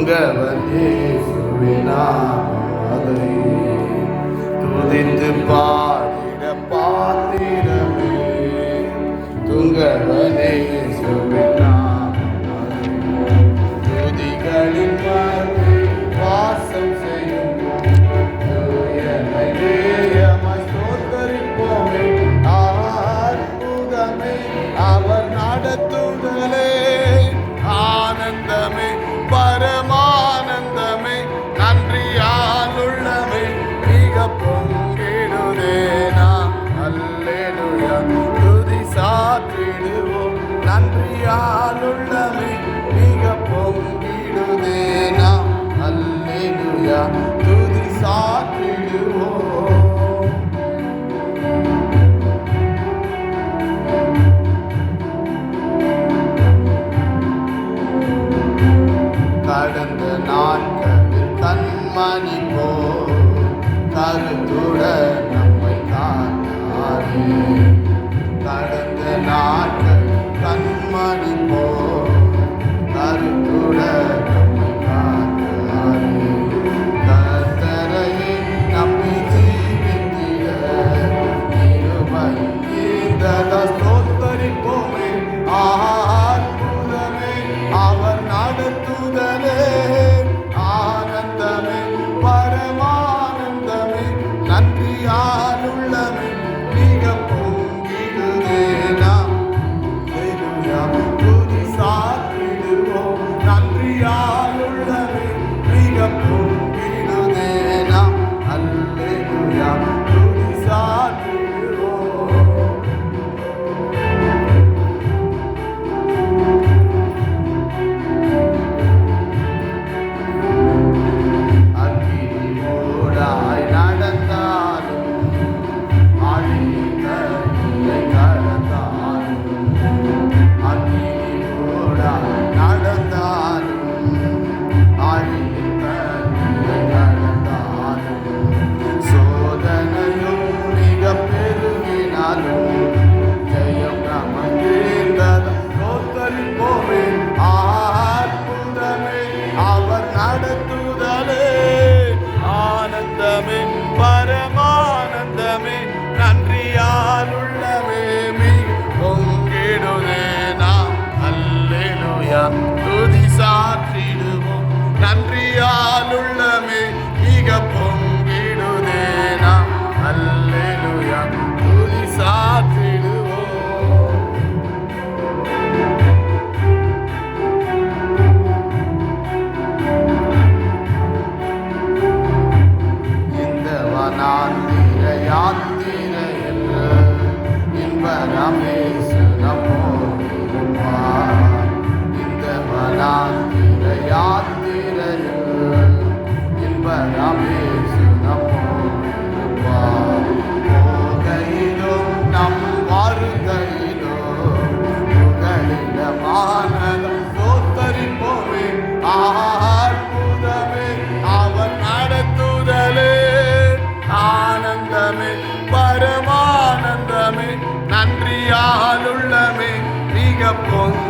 தூங்கவன் துதித்து பாடிட பாத்திரமே துங்கவனே கடந்த நாட்களில் தன்மணி போ கருத்துட நம்மை காட்டாரே கடந்த நாட்கள் தன்மணி போ கருத்துட நம்மை காட்டாரே கத்தரையின் நம்பி ஜீவித்திட இருமை இந்த நன்றியால் உள்ளமே மிக பொங்கிடுதே நாம். அல்லேலுயா துதி சாற்றிடுவோம். இந்த வனாந்திர யாத்திரையில் இன்ப ரமேசு ஆனந்தமே பரமானந்தமே நன்றியாலுள்ளமே மிக பொங்க